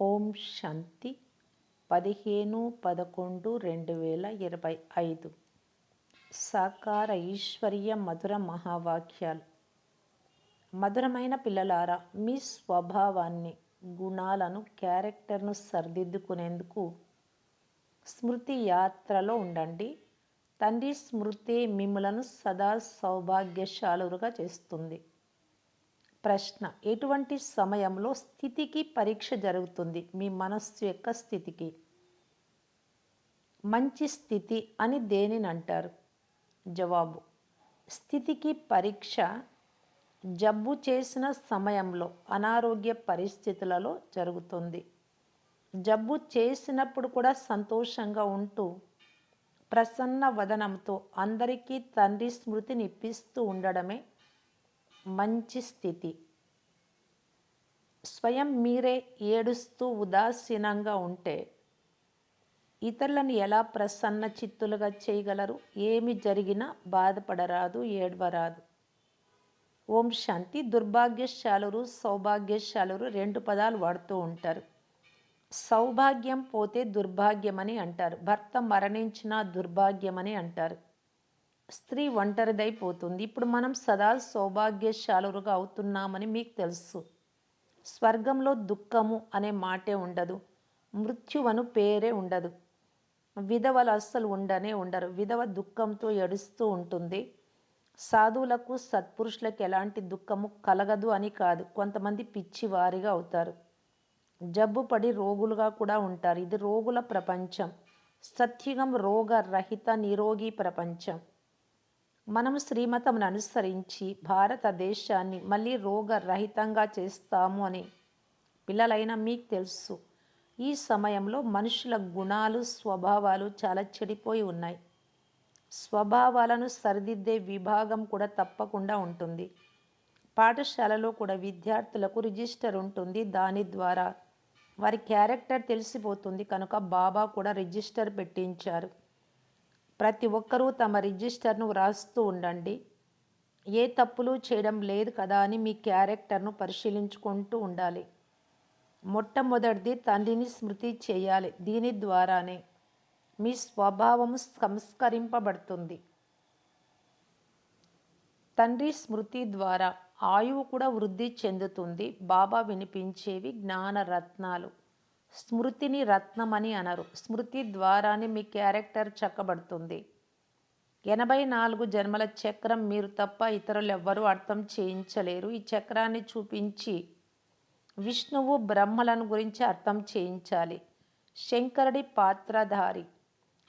ఓం శాంతి. పదిహేను పదకొండు రెండు వేల ఇరవై ఐదు. సాకార ఈశ్వర్య మధుర మహావాక్యాలు. మధురమైన పిల్లలారా మీ స్వభావాన్ని గుణాలను క్యారెక్టర్ను సరిదిద్దుకునేందుకు స్మృతి యాత్రలో ఉండండి. తండ్రి స్మృతి మిమ్మలను సదా సౌభాగ్యశాలురుగా చేస్తుంది. ప్రశ్న. ఎటువంటి సమయంలో స్థితికి పరీక్ష జరుగుతుంది? మీ మనస్సు యొక్క స్థితికి. మంచి స్థితి అని దేనిని అంటారు? జవాబు. స్థితికి పరీక్ష జబ్బు చేసిన సమయంలో అనారోగ్య పరిస్థితులలో జరుగుతుంది. జబ్బు చేసినప్పుడు కూడా సంతోషంగా ఉంటూ ప్రసన్న వదనంతో అందరికీ తండ్రి స్మృతిని ఇప్పిస్తూ ఉండడమే మంచి స్థితి. స్వయం మీరే ఏడుస్తూ ఉదాసీనంగా ఉంటే ఇతరులను ఎలా ప్రసన్న చిత్తులుగా చేయగలరు? ఏమి జరిగినా బాధపడరాదు ఏడవరాదు. ఓం శాంతి. దుర్భాగ్యశాలురు సౌభాగ్యశాలురు రెండు పదాలు వాడుతూ ఉంటారు. సౌభాగ్యం పోతే దుర్భాగ్యమని అంటారు. భర్త మరణించిన దుర్భాగ్యమని అంటారు. స్త్రీ ఒంటరిదైపోతుంది ఇప్పుడు మనం సదా సౌభాగ్యశాలురుగా అవుతున్నామని మీకు తెలుసు. స్వర్గంలో దుఃఖము అనే మాటే ఉండదు. మృత్యువను పేరే ఉండదు. విధవలు అస్సలు ఉండనే ఉండరు. విధవ దుఃఖంతో ఏడుస్తూ ఉంటుంది. సాధువులకు సత్పురుషులకు ఎలాంటి దుఃఖము కలగదు అని కాదు. కొంతమంది పిచ్చివారిగా అవుతారు. జబ్బు పడి రోగులుగా కూడా ఉంటారు. ఇది రోగుల ప్రపంచం. సత్యుగం రోగరహిత నిరోగి ప్రపంచం. మనం శ్రీమతంను అనుసరించి భారతదేశాన్ని మళ్ళీ రోగరహితంగా చేస్తాము అని పిల్లలైన మీకు తెలుసు. ఈ సమయంలో మనుషుల గుణాలు స్వభావాలు చాలా చెడిపోయి ఉన్నాయి. స్వభావాలను సరిదిద్దే విభాగం కూడా తప్పకుండా ఉంటుంది. పాఠశాలలో కూడా విద్యార్థులకు రిజిస్టర్ ఉంటుంది. దాని ద్వారా వారి క్యారెక్టర్ తెలిసిపోతుంది. కనుక బాబా కూడా రిజిస్టర్ పెట్టించారు. ప్రతి ఒక్కరూ తమ రిజిస్టర్ను వ్రాస్తూ ఉండండి. ఏ తప్పులు చేయడం లేదు కదా అని మీ క్యారెక్టర్ను పరిశీలించుకుంటూ ఉండాలి. మొట్టమొదటిది తండ్రిని స్మృతి చేయాలి. దీని ద్వారానే మీ స్వభావం సంస్కరింపబడుతుంది. తండ్రి స్మృతి ద్వారా ఆయువు కూడా వృద్ధి చెందుతుంది. బాబా వినిపించేవి జ్ఞాన స్మృతిని స్మృతిని రత్నమని అనరు. స్మృతి ద్వారానే మీ క్యారెక్టర్ చెక్కబడుతుంది. ఎనభై నాలుగు జన్మల చక్రం మీరు తప్ప ఇతరులు ఎవ్వరూ అర్థం చేయించలేరు. ఈ చక్రాన్ని చూపించి విష్ణువు బ్రహ్మలను గురించి అర్థం చేయించాలి. శంకరుడి పాత్రధారి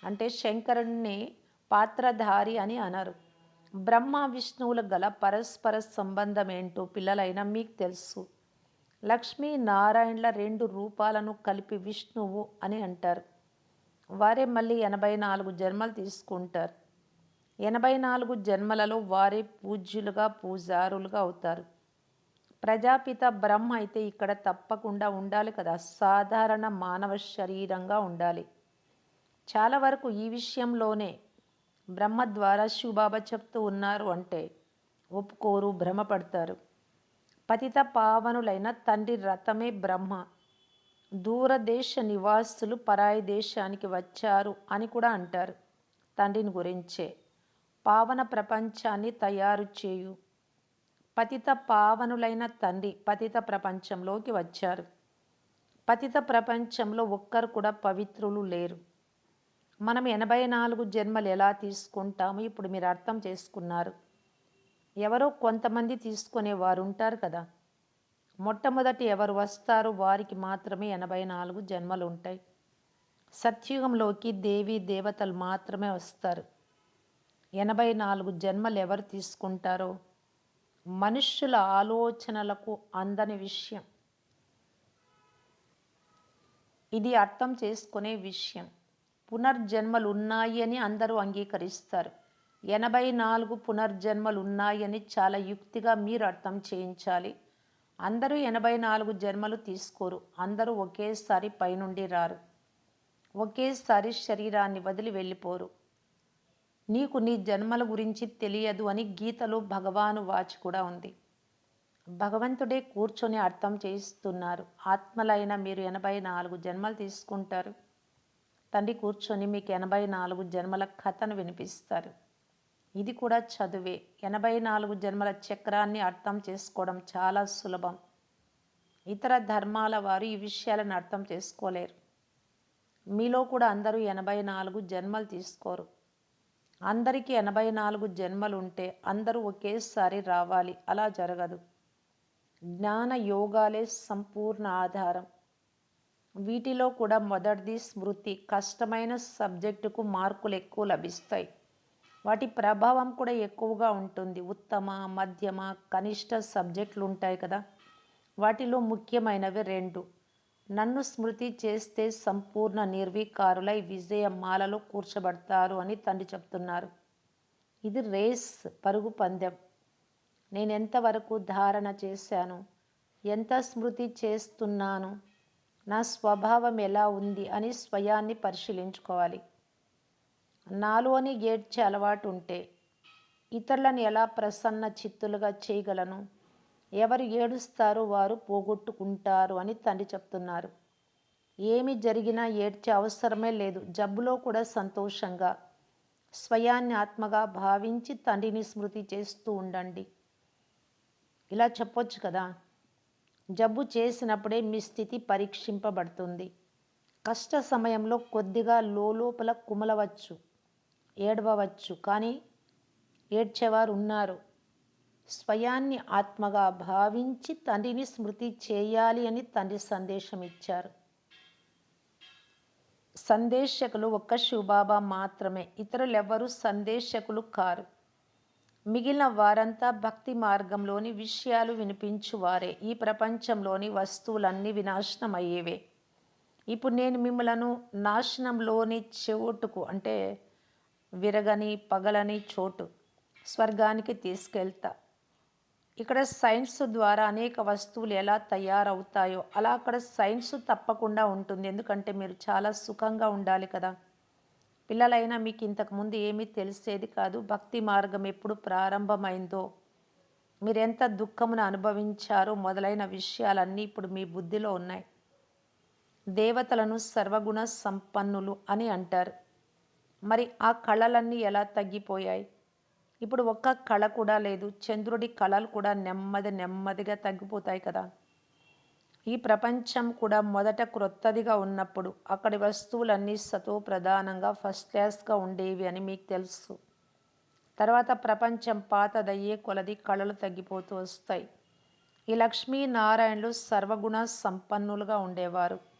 అంటే శంకరుడిని పాత్రధారి అని అనరు. బ్రహ్మ విష్ణువుల గల పరస్పర సంబంధం ఏంటో పిల్లలైనా మీకు తెలుసు. లక్ష్మీ నారాయణల రెండు రూపాలను కలిపి విష్ణువు అని అంటారు. వారే మళ్ళీ ఎనభై నాలుగు జన్మలు తీసుకుంటారు. ఎనభై నాలుగు జన్మలలో వారే పూజ్యులుగా పూజారులుగా అవుతారు. ప్రజాపిత బ్రహ్మ అయితే ఇక్కడ తప్పకుండా ఉండాలి కదా. సాధారణ మానవ శరీరంగా ఉండాలి. చాలా వరకు ఈ విషయంలోనే బ్రహ్మ ద్వారా శివబాబా చెప్తూ ఉన్నారు అంటే ఒప్పుకోరు భ్రమపడతారు. పతిత పావనులైన తండ్రి రథమే బ్రహ్మ. దూరదేశ నివాసులు పరాయి దేశానికి వచ్చారు అని కూడా అంటారు. తండ్రిని గురించే. పావన ప్రపంచాన్ని తయారు చేయు. పతిత పావనులైన తండ్రి పతిత ప్రపంచంలోకి వచ్చారు. పతిత ప్రపంచంలో ఒక్కరు కూడా పవిత్రులు లేరు. మనం ఎనభై నాలుగు జన్మలు ఎలా తీసుకుంటామో ఇప్పుడు మీరు అర్థం చేసుకున్నారు. ఎవరో కొంతమంది తీసుకునే వారు ఉంటారు కదా. మొట్టమొదటి ఎవరు వస్తారో వారికి మాత్రమే ఎనభై నాలుగు జన్మలు ఉంటాయి సత్యుగంలోకి దేవీ దేవతలు మాత్రమే వస్తారు. ఎనభై నాలుగు జన్మలు ఎవరు తీసుకుంటారో? మనుష్యుల ఆలోచనలకు అందని విషయం. ఇది అర్థం చేసుకునే విషయం. పునర్జన్మలు ఉన్నాయి అని అందరూ అంగీకరిస్తారు. ఎనభై నాలుగు పునర్జన్మలు ఉన్నాయని చాలా యుక్తిగా మీరు అర్థం చేయించాలి. అందరూ ఎనభై నాలుగు జన్మలు తీసుకోరు. అందరూ ఒకేసారి పైనుండి రారు. ఒకేసారి శరీరాన్ని వదిలి వెళ్ళిపోరు. నీకు నీ జన్మల గురించి తెలియదు అని గీతలో భగవాను వాచ్ కూడా ఉంది. భగవంతుడే కూర్చొని అర్థం చేయిస్తున్నారు. ఆత్మలైన మీరు ఎనభై నాలుగు జన్మలు తీసుకుంటారు. తండ్రి కూర్చొని మీకు ఎనభై నాలుగు జన్మల కథను వినిపిస్తారు. ఇది కూడా చదువే. ఎనభై నాలుగు జన్మల చక్రాన్ని అర్థం చేసుకోవడం చాలా సులభం. ఇతర ధర్మాల వారు ఈ విషయాలను అర్థం చేసుకోలేరు. మీలో కూడా అందరూ ఎనభై నాలుగు జన్మలు తీసుకోరు. అందరికీ ఎనభై నాలుగు జన్మలు ఉంటే అందరూ ఒకేసారి రావాలి. అలా జరగదు. జ్ఞాన యోగాలే సంపూర్ణ ఆధారం. వీటిలో కూడా మొదటిది స్మృతి. కష్టమైన సబ్జెక్టుకు మార్కులు ఎక్కువ లభిస్తాయి. వాటి ప్రభావం కూడా ఎక్కువగా ఉంటుంది. ఉత్తమ మధ్యమ కనిష్ట సబ్జెక్టులు ఉంటాయి కదా. వాటిలో ముఖ్యమైనవి రెండు. నన్ను స్మృతి చేస్తే సంపూర్ణ నిర్వీకారులై విజయ మాలలో కూర్చబడతారు అని తండ్రి చెప్తున్నారు. ఇది రేస్ పరుగు పందెం. నేను ఎంతవరకు ధారణ చేశాను? ఎంత స్మృతి చేస్తున్నాను? నా స్వభావం ఎలా ఉంది? అని స్వయాన్ని పరిశీలించుకోవాలి. నాలోని ఏడ్చే అలవాటు ఉంటే ఇతరులను ఎలా ప్రసన్న చిత్తులుగా చేయగలను? ఎవరు ఏడుస్తారో వారు పోగొట్టుకుంటారు అని తండ్రి చెప్తున్నారు. ఏమి జరిగినా ఏడ్చే అవసరమే లేదు. జబ్బులో కూడా సంతోషంగా స్వయాన్ని ఆత్మగా భావించి తండ్రిని స్మృతి చేస్తూ ఉండండి. ఇలా చెప్పొచ్చు కదా? జబ్బు చేసినప్పుడే మీ స్థితి పరీక్షింపబడుతుంది. కష్ట సమయంలో కొద్దిగా లోపల కుమలవచ్చు. ఏడవవచ్చు. కానీ ఏడ్చేవారు ఉన్నారు స్వయాన్ని ఆత్మగా భావించి తండ్రిని స్మృతి చేయాలి అని తండ్రి సందేశం ఇచ్చారు సందేశకులు ఒక్క శివబాబా మాత్రమే. ఇతరులెవ్వరూ సందేశకులు కారు. మిగిలిన వారంతా భక్తి మార్గంలోని విషయాలు వినిపించువారే. ఈ ప్రపంచంలోని వస్తువులన్నీ వినాశనం అయ్యేవే ఇప్పుడు నేను మిమ్మలను నాశనంలోని చోటుకు అంటే విరగని పగలని చోటు స్వర్గానికి తీసుకెళ్తా. ఇక్కడ సైన్స్ ద్వారా అనేక వస్తువులు ఎలా తయారవుతాయో అలా అక్కడ సైన్స్ తప్పకుండా ఉంటుంది. ఎందుకంటే మీరు చాలా సుఖంగా ఉండాలి కదా. పిల్లలైనా మీకు ఇంతకుముందు ఏమీ తెలిసేది కాదు. భక్తి మార్గం ఎప్పుడు ప్రారంభమైందో మీరు ఎంత దుఃఖమును అనుభవించారో మొదలైన విషయాలన్నీ ఇప్పుడు మీ బుద్ధిలో ఉన్నాయి. దేవతలను సర్వగుణ సంపన్నులు అని అంటారు. మరి ఆ కళలన్నీ ఎలా తగ్గిపోయాయి? ఇప్పుడు ఒక్క కళ కూడా లేదు. చంద్రుడి కళలు కూడా నెమ్మది నెమ్మదిగా తగ్గిపోతాయి కదా. ఈ ప్రపంచం కూడా మొదట క్రొత్తదిగా ఉన్నప్పుడు అక్కడి వస్తువులన్నీ సతో ప్రధానంగా ఫస్ట్ క్లాస్గా ఉండేవి అని మీకు తెలుసు. తర్వాత ప్రపంచం పాతదయ్యే కొలది కళలు తగ్గిపోతూ వస్తాయి. ఈ లక్ష్మీనారాయణులు సర్వగుణ సంపన్నులుగా ఉండేవారు.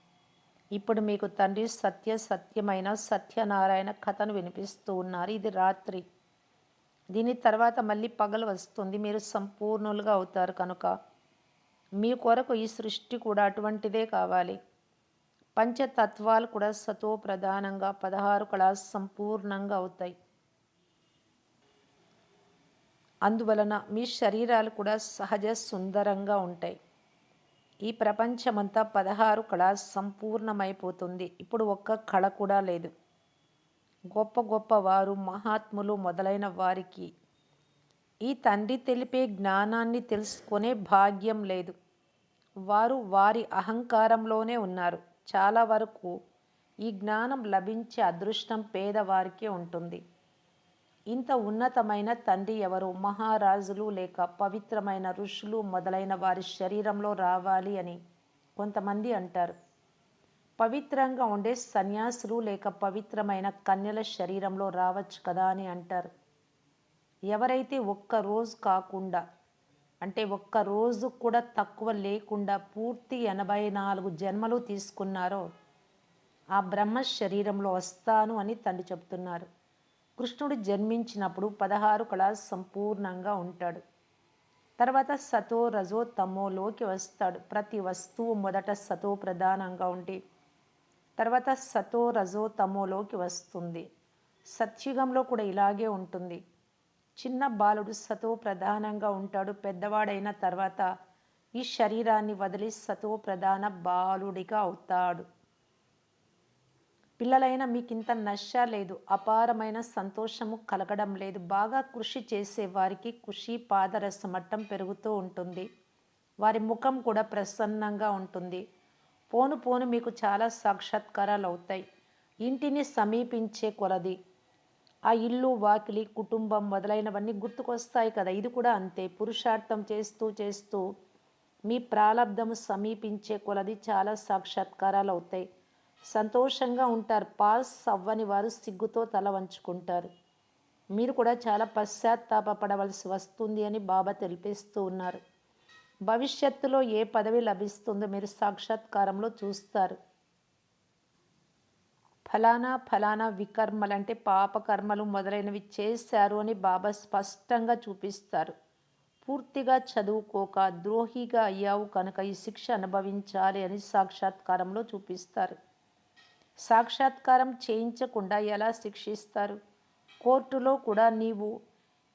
ఇప్పుడు మీకు తండ్రి సత్య సత్యమైన సత్యనారాయణ కథను వినిపిస్తూ ఉన్నారు. ఇది రాత్రి. దీని తర్వాత మళ్ళీ పగలు వస్తుంది. మీరు సంపూర్ణులుగా అవుతారు కనుక. మీ కొరకు ఈ సృష్టి కూడా అటువంటిదే కావాలి. పంచతత్వాలు కూడా సతో ప్రధానంగా పదహారు కళ సంపూర్ణంగా అవుతాయి. అందువలన మీ శరీరాలు కూడా సహజ సుందరంగా ఉంటాయి. ఈ ప్రపంచమంతా పదహారు కళ సంపూర్ణమైపోతుంది. ఇప్పుడు ఒక్క కళ కూడా లేదు. గొప్ప గొప్ప వారు మహాత్ములు మొదలైన వారికి ఈ తండ్రి తెలిపే జ్ఞానాన్ని తెలుసుకునే భాగ్యం లేదు. వారు వారి అహంకారంలోనే ఉన్నారు. చాలా వరకు ఈ జ్ఞానం లభించే అదృష్టం పేదవారికే ఉంటుంది. ఇంత ఉన్నతమైన తండ్రి ఎవరు? మహారాజులు లేక పవిత్రమైన ఋషులు మొదలైన వారి శరీరంలో రావాలి అని కొంతమంది అంటారు. పవిత్రంగా ఉండే సన్యాసులు లేక పవిత్రమైన కన్యల శరీరంలో రావచ్చు కదా అని అంటారు. ఎవరైతే ఒక్క రోజు కాకుండా అంటే ఒక్క రోజు కూడా తక్కువ లేకుండా పూర్తి ఎనభై నాలుగు జన్మలు తీసుకున్నారో ఆ బ్రహ్మ శరీరంలో వస్తాను అని తండ్రి చెప్తున్నారు కృష్ణుడు జన్మించినప్పుడు పదహారు కళ సంపూర్ణంగా ఉంటాడు. తర్వాత సతో రజో తమోలోకి వస్తాడు. ప్రతి వస్తువు మొదట సతో ప్రధానంగా ఉండి తర్వాత సతో రజో తమోలోకి వస్తుంది. సత్యుగంలో కూడా ఇలాగే ఉంటుంది. చిన్న బాలుడు సతో ప్రధానంగా ఉంటాడు. పెద్దవాడైన తర్వాత ఈ శరీరాన్ని వదిలి సతో ప్రధాన బాలుడిగా అవుతాడు. పిల్లలైన మీకు ఇంత లేదు అపారమైన సంతోషము కలగడం లేదు. బాగా కృషి చేసే వారికి కృషి పాదరస మట్టం పెరుగుతూ ఉంటుంది. వారి ముఖం కూడా ప్రసన్నంగా ఉంటుంది. పోను పోను మీకు చాలా సాక్షాత్కారాలు అవుతాయి. ఇంటిని సమీపించే కొలది. ఆ ఇల్లు వాకిలి కుటుంబం మొదలైనవన్నీ గుర్తుకొస్తాయి కదా. ఇది కూడా అంతే. పురుషార్థం చేస్తూ చేస్తూ మీ ప్రారంధము సమీపించే కొలది చాలా సాక్షాత్కారాలు అవుతాయి. సంతోషంగా ఉంటారు. పాస్ అవ్వని వారు సిగ్గుతో తల వంచుకుంటారు. మీరు కూడా చాలా పశ్చాత్తాపడవలసి వస్తుంది అని బాబా తెలిపిస్తూ ఉన్నారు. భవిష్యత్తులో ఏ పదవి లభిస్తుందో మీరు సాక్షాత్కారంలో చూస్తారు. ఫలానా ఫలానా వికర్మలంటే పాపకర్మలు మొదలైనవి చేశారు అని బాబా స్పష్టంగా చూపిస్తారు. పూర్తిగా చదువుకోక ద్రోహిగా అయ్యావు కనుక ఈ శిక్ష అనుభవించాలి అని సాక్షాత్కారంలో చూపిస్తారు. సాక్షాత్కారం చేయించకుండా ఎలా శిక్షిస్తారు? కోర్టులో కూడా నీవు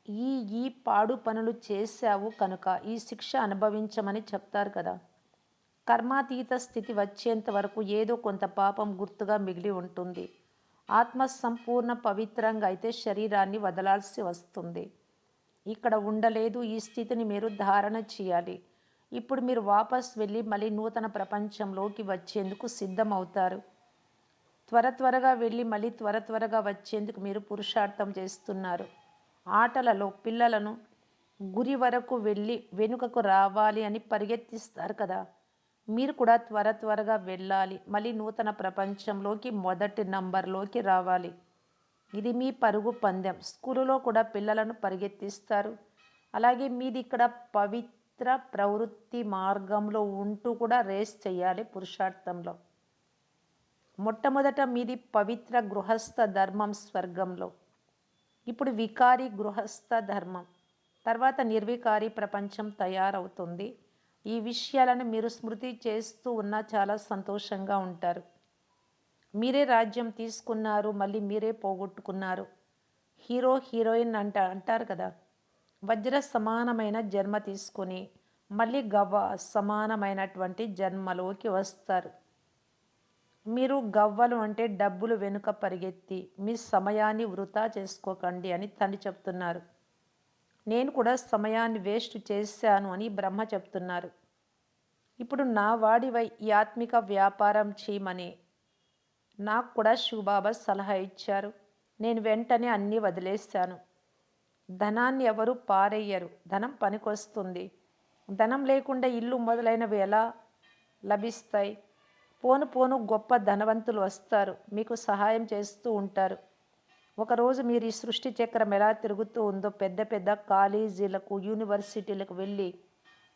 ఈ ఈ పాడు పనులు చేశావు కనుక ఈ శిక్ష అనుభవించమని చెప్తారు కదా. కర్మాతీత స్థితి వచ్చేంత వరకు ఏదో కొంత పాపం గుర్తుగా మిగిలి ఉంటుంది. ఆత్మ సంపూర్ణ పవిత్రంగా అయితే శరీరాన్ని వదలాల్సి వస్తుంది. ఇక్కడ ఉండలేదు ఈ స్థితిని మీరు ధారణ చేయాలి. ఇప్పుడు మీరు వాపస్ వెళ్ళి మళ్ళీ నూతన ప్రపంచంలోకి వచ్చేందుకు సిద్ధమవుతారు. త్వర త్వరగా వెళ్ళి మళ్ళీ త్వర త్వరగా వచ్చేందుకు మీరు పురుషార్థం చేస్తున్నారు. ఆటలలో పిల్లలను గురి వరకు వెళ్ళి వెనుకకు రావాలి అని పరిగెత్తిస్తారు కదా. మీరు కూడా త్వర త్వరగా వెళ్ళాలి. మళ్ళీ నూతన ప్రపంచంలోకి మొదటి నంబర్లోకి రావాలి. ఇది మీ పరుగు పందెం. స్కూలులో కూడా పిల్లలను పరిగెత్తిస్తారు. అలాగే మీది ఇక్కడ పవిత్ర ప్రవృత్తి మార్గంలో ఉంటూ కూడా రేస్ చేయాలి పురుషార్థంలో. మొట్టమొదట మీది పవిత్ర గృహస్థ ధర్మం స్వర్గంలో. ఇప్పుడు వికారి గృహస్థ ధర్మం. తర్వాత నిర్వికారి ప్రపంచం తయారవుతుంది. ఈ విషయాలను మీరు స్మృతి చేస్తూ ఉన్నా చాలా సంతోషంగా ఉంటారు. మీరే రాజ్యం తీసుకున్నారు మళ్ళీ మీరే పోగొట్టుకున్నారు. హీరో హీరోయిన్ అంట అంటారు కదా. వజ్ర సమానమైన జన్మ తీసుకుని మళ్ళీ గవ్వ సమానమైనటువంటి జన్మలోకి వస్తారు. మీరు గవ్వలు అంటే డబ్బులు వెనుక పరిగెత్తి మీ సమయాన్ని వృధా చేసుకోకండి అని తండ్రి చెప్తున్నారు. నేను కూడా సమయాన్ని వేస్ట్ చేశాను అని బ్రహ్మ చెప్తున్నారు. ఇప్పుడు నా వాడివై ఈ ఆత్మిక వ్యాపారం చేయమని నాకు కూడా శివబాబా సలహా ఇచ్చారు. నేను వెంటనే అన్నీ వదిలేశాను. ధనాన్ని ఎవరు పారేయరు. ధనం పనికొస్తుంది. ధనం లేకుండా ఇల్లు మొదలైనవి ఎలా లభిస్తాయి? పోను పోను గొప్ప ధనవంతులు వస్తారు. మీకు సహాయం చేస్తూ ఉంటారు. ఒకరోజు మీరు ఈ సృష్టి చక్రం ఎలా తిరుగుతూ ఉందో పెద్ద పెద్ద కాలేజీలకు యూనివర్సిటీలకు వెళ్ళి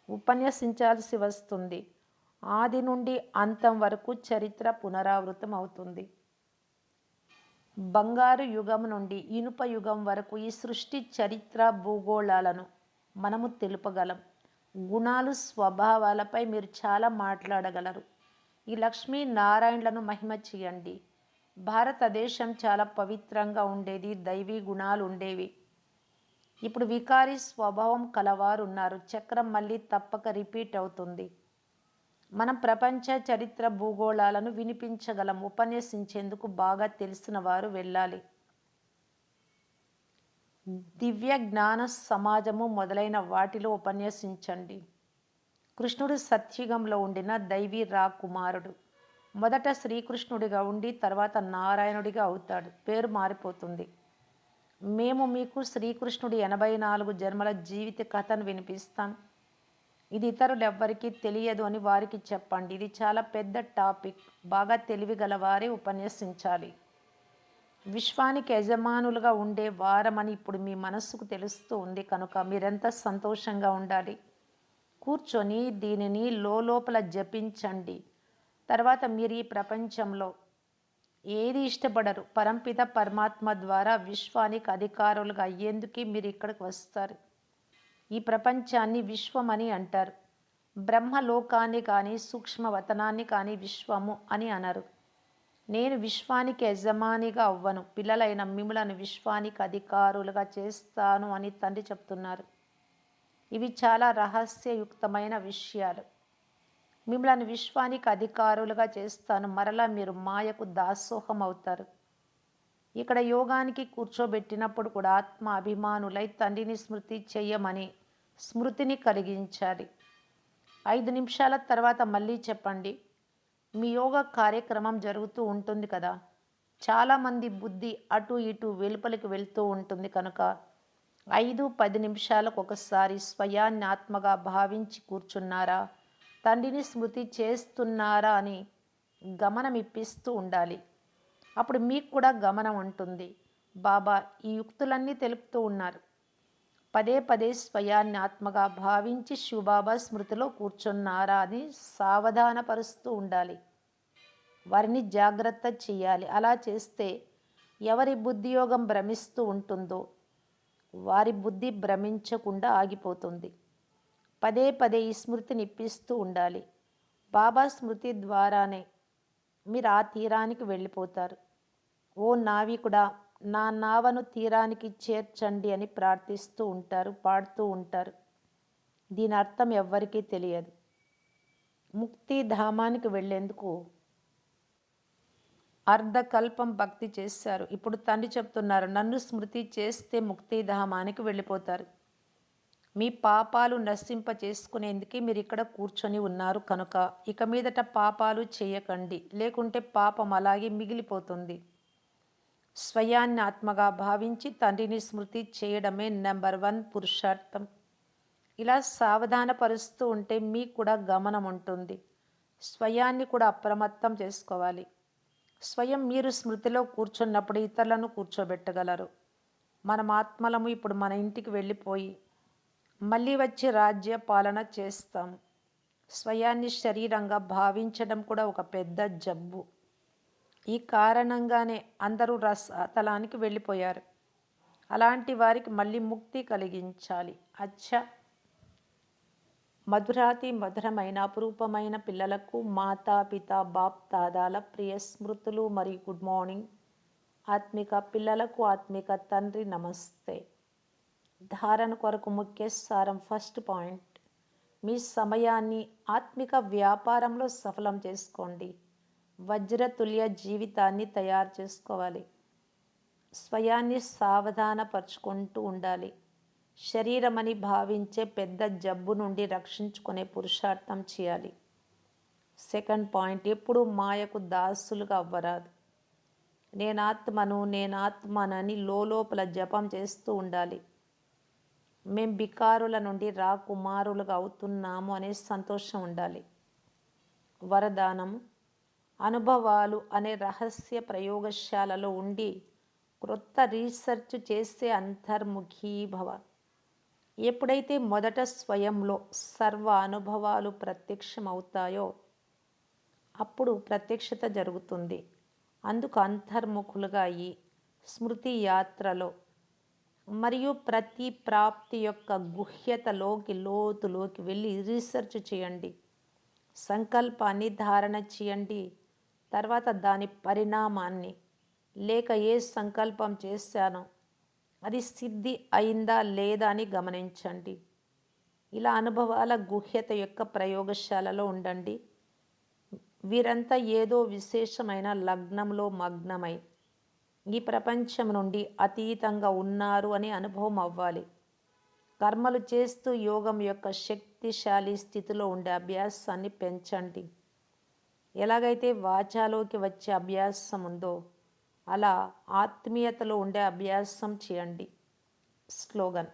ఉపన్యసించాల్సి వస్తుంది. ఆది నుండి అంతం వరకు చరిత్ర పునరావృతం అవుతుంది. బంగారు యుగం నుండి ఇనుప యుగం వరకు ఈ సృష్టి చరిత్ర భూగోళాలను మనము తెలుపగలం. గుణాలు స్వభావాలపై మీరు చాలా మాట్లాడగలరు. ఈ లక్ష్మీ నారాయణలను మహిమ చేయండి. భారతదేశం చాలా పవిత్రంగా ఉండేది దైవీ గుణాలు ఉండేవి. ఇప్పుడు వికారి స్వభావం కలవారు ఉన్నారు చక్రం మళ్ళీ తప్పక రిపీట్ అవుతుంది. మనం ప్రపంచ చరిత్ర భూగోళాలను వినిపించగలం ఉపన్యసించేందుకు బాగా తెలిసిన వారు వెళ్ళాలి. దివ్య జ్ఞాన సమాజము మొదలైన వాటిలో ఉపన్యసించండి. కృష్ణుడు సత్యుగంలో ఉండిన దైవీ రాకుమారుడు. మొదట శ్రీకృష్ణుడిగా ఉండి తర్వాత నారాయణుడిగా అవుతాడు. పేరు మారిపోతుంది. మేము మీకు శ్రీకృష్ణుడి ఎనభై నాలుగు జన్మల జీవిత కథను వినిపిస్తాం. ఇది ఇతరులు ఎవ్వరికీ తెలియదు అని వారికి చెప్పండి. ఇది చాలా పెద్ద టాపిక్. బాగా తెలివి గలవారే ఉపన్యసించాలి. విశ్వానికి యజమానులుగా ఉండే వారమని ఇప్పుడు మీ మనస్సుకు తెలుస్తూ ఉంది. కనుక మీరెంత సంతోషంగా ఉండాలి? కూర్చొని దీనిని లోపల జపించండి. తర్వాత మీరు ఈ ప్రపంచంలో ఏది ఇష్టపడరు. పరంపిత పరమాత్మ ద్వారా విశ్వానికి అధికారులుగా అయ్యేందుకే మీరు ఇక్కడికి వస్తారు. ఈ ప్రపంచాన్ని విశ్వం అని అంటారు. బ్రహ్మలోకాన్ని కానీ సూక్ష్మవతనాన్ని కానీ విశ్వము అని అనరు. నేను విశ్వానికి యజమానిగా అవ్వను. పిల్లలైన మిమ్మలను విశ్వానికి అధికారులుగా చేస్తాను అని తండ్రి చెప్తున్నారు. ఇవి చాలా రహస్యయుక్తమైన విషయాలు. మిమ్మల్ని విశ్వానికి అధికారులుగా చేస్తాను. మరలా మీరు మాయకు దాసోహం అవుతారు ఇక్కడ యోగానికి కూర్చోబెట్టినప్పుడు కూడా ఆత్మ అభిమానులై తండ్రిని స్మృతి చెయ్యమని స్మృతిని కలిగించాలి. ఐదు నిమిషాల తర్వాత మళ్ళీ చెప్పండి. మీ యోగా కార్యక్రమం జరుగుతూ ఉంటుంది కదా. చాలామంది బుద్ధి అటు ఇటు వెలుపలికి వెళ్తూ ఉంటుంది కనుక ఐదు పది నిమిషాలకు ఒకసారి స్వయాన్నాత్మగా భావించి కూర్చున్నారా? తండ్రిని స్మృతి చేస్తున్నారా అని గమనమిప్పిస్తూ ఉండాలి. అప్పుడు మీకు కూడా గమనం ఉంటుంది. బాబా ఈ యుక్తులన్నీ తెలుపుతూ ఉన్నారు. పదే పదే స్వయాన్నాత్మగా భావించి శివబాబా స్మృతిలో కూర్చున్నారా అని సావధానపరుస్తూ ఉండాలి. వారిని జాగ్రత్త చేయాలి. అలా చేస్తే ఎవరి బుద్ధియోగం భ్రమిస్తూ ఉంటుందో వారి బుద్ధి భ్రమించకుండా ఆగిపోతుంది. పదే పదే ఈ స్మృతిని ఇప్పిస్తూ ఉండాలి. బాబా స్మృతి ద్వారానే మీరు ఆ తీరానికి వెళ్ళిపోతారు. ఓ నావికుడా నా నావను తీరానికి చేర్చండి అని ప్రార్థిస్తూ ఉంటారు పాడుతూ ఉంటారు. దీని అర్థం ఎవ్వరికీ తెలియదు. ముక్తి ధామానికి వెళ్ళేందుకు అర్ధకల్పం భక్తి చేశారు. ఇప్పుడు తండ్రి చెప్తున్నారు నన్ను స్మృతి చేస్తే ముక్తిధామానికి వెళ్ళిపోతారు. మీ పాపాలు నశింప చేసుకునేందుకే మీరు ఇక్కడ కూర్చొని ఉన్నారు కనుక. ఇక మీదట పాపాలు చేయకండి. లేకుంటే పాపం అలాగే మిగిలిపోతుంది. స్వయాన్ని ఆత్మగా భావించి తండ్రిని స్మృతి చేయడమే నెంబర్ వన్ పురుషార్థం. ఇలా సావధానపరుస్తూ ఉంటే మీకు కూడా గమనం ఉంటుంది స్వయాన్ని కూడా అప్రమత్తం చేసుకోవాలి. స్వయం మీరు స్మృతిలో కూర్చున్నప్పుడు ఇతరులను కూర్చోబెట్టగలరు. మనం ఆత్మలము ఇప్పుడు మన ఇంటికి వెళ్ళిపోయి మళ్ళీ వచ్చి రాజ్య పాలన చేస్తాం. స్వయాన్ని శరీరంగా భావించడం కూడా ఒక పెద్ద జబ్బు. ఈ కారణంగానే అందరూ రసతలానికి వెళ్ళిపోయారు. అలాంటి వారికి మళ్ళీ ముక్తి కలిగించాలి. అచ్చ! మధురాతి మధురమైన అపురూపమైన పిల్లలకు మాతా పిత బాప్ దాదాల ప్రియ స్మృతులు మరియు గుడ్ మార్నింగ్. ఆత్మిక పిల్లలకు ఆత్మిక తండ్రి నమస్తే. ధారణ కొరకు ముఖ్య సారం ఫస్ట్ పాయింట్. మీ సమయాన్ని ఆత్మిక వ్యాపారంలో సఫలం చేసుకోండి. వజ్రతుల్య జీవితాన్ని తయారు చేసుకోవాలి. స్వయాన్ని సావధానపరుచుకుంటూ ఉండాలి. శరీరమని భావించే పెద్ద జబ్బు నుండి రక్షించుకునే పురుషార్థం చేయాలి. సెకండ్ పాయింట్ ఎప్పుడు మాయకు దాసులుగా అవ్వరాదు. నేనాత్మను నేనాత్మనని లోపల జపం చేస్తూ ఉండాలి. మేం బికారుల నుండి రాకుమారులుగా అవుతున్నాము అనే సంతోషం ఉండాలి. వరదానం అనుభవాలు అనే రహస్య ప్రయోగశాలలో ఉండి క్రొత్త రీసెర్చ్ చేసే అంతర్ముఖీభవ. ఎప్పుడైతే మొదట స్వయంలో సర్వ అనుభవాలు ప్రత్యక్షమవుతాయో అప్పుడు ప్రత్యక్షత జరుగుతుంది. అందుకు అంతర్ముఖులుగా అయ్యి స్మృతి యాత్రలో మరియు ప్రతి ప్రాప్తి యొక్క గుహ్యతలోకి లోతులోకి వెళ్ళి రీసెర్చ్ చేయండి. సంకల్పాన్ని ధారణ చేయండి. తర్వాత దాని పరిణామాన్ని లేక ఏ సంకల్పం చేశానో అది సిద్ధి అయిందా లేదా అని గమనించండి. ఇలా అనుభవాల గుహ్యత యొక్క ప్రయోగశాలలో ఉండండి. వీరంతా ఏదో విశేషమైన లగ్నంలో మగ్నమై ఈ ప్రపంచం నుండి అతీతంగా ఉన్నారు అని అనుభవం అవ్వాలి. కర్మలు చేస్తూ యోగం యొక్క శక్తిశాలి స్థితిలో ఉండే అభ్యాసాన్ని పెంచండి. ఎలాగైతే వాచాలోకి వచ్చే అభ్యాసం ఉందో అలా ఆత్మీయతలో ఉండే అభ్యాసం చేయండి. స్లోగన్.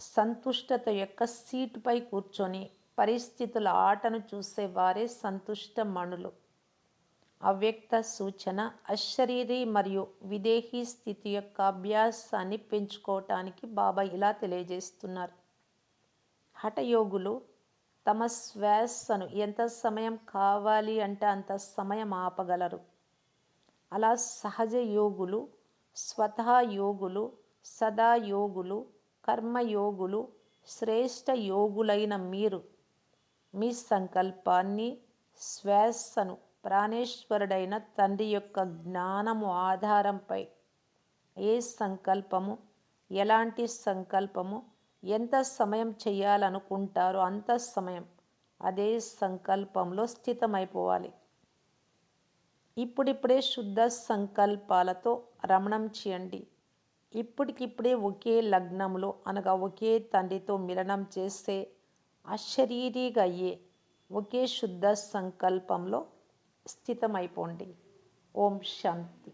సంతుష్టత యొక్క సీటుపై కూర్చొని పరిస్థితుల ఆటను చూసేవారే సంతుష్ట మణులు. అవ్యక్త సూచన అశరీరి మరియు విదేహీ స్థితి యొక్క అభ్యాసాన్ని పెంచుకోవటానికి బాబా ఇలా తెలియజేస్తున్నారు. హఠయోగులు తమ శ్వాసను ఎంత సమయం కావాలి అంటే అంత సమయం ఆపగలరు. అలా సహజ యోగులు స్వతహా యోగులు సదా యోగులు కర్మయోగులు శ్రేష్ఠ యోగులైన మీరు మీ సంకల్పాన్ని శ్వాసను ప్రాణేశ్వరుడైన తండ్రి యొక్క జ్ఞానము ఆధారంపై ఏ సంకల్పము ఎలాంటి సంకల్పము ఎంత సమయం చేయాలనుకుంటారో అంత సమయం అదే సంకల్పంలో స్థితమైపోవాలి. ఇప్పుడిప్పుడే శుద్ధ సంకల్పాలతో రమణం చేయండి. ఇప్పటికిప్పుడే ఒకే లగ్నంలో అనగా ఒకే తండ్రితో మిలనం చేస్తే అశరీరిగా అయ్యే ఒకే శుద్ధ సంకల్పంలో స్థితమైపోండి. ఓం శాంతి.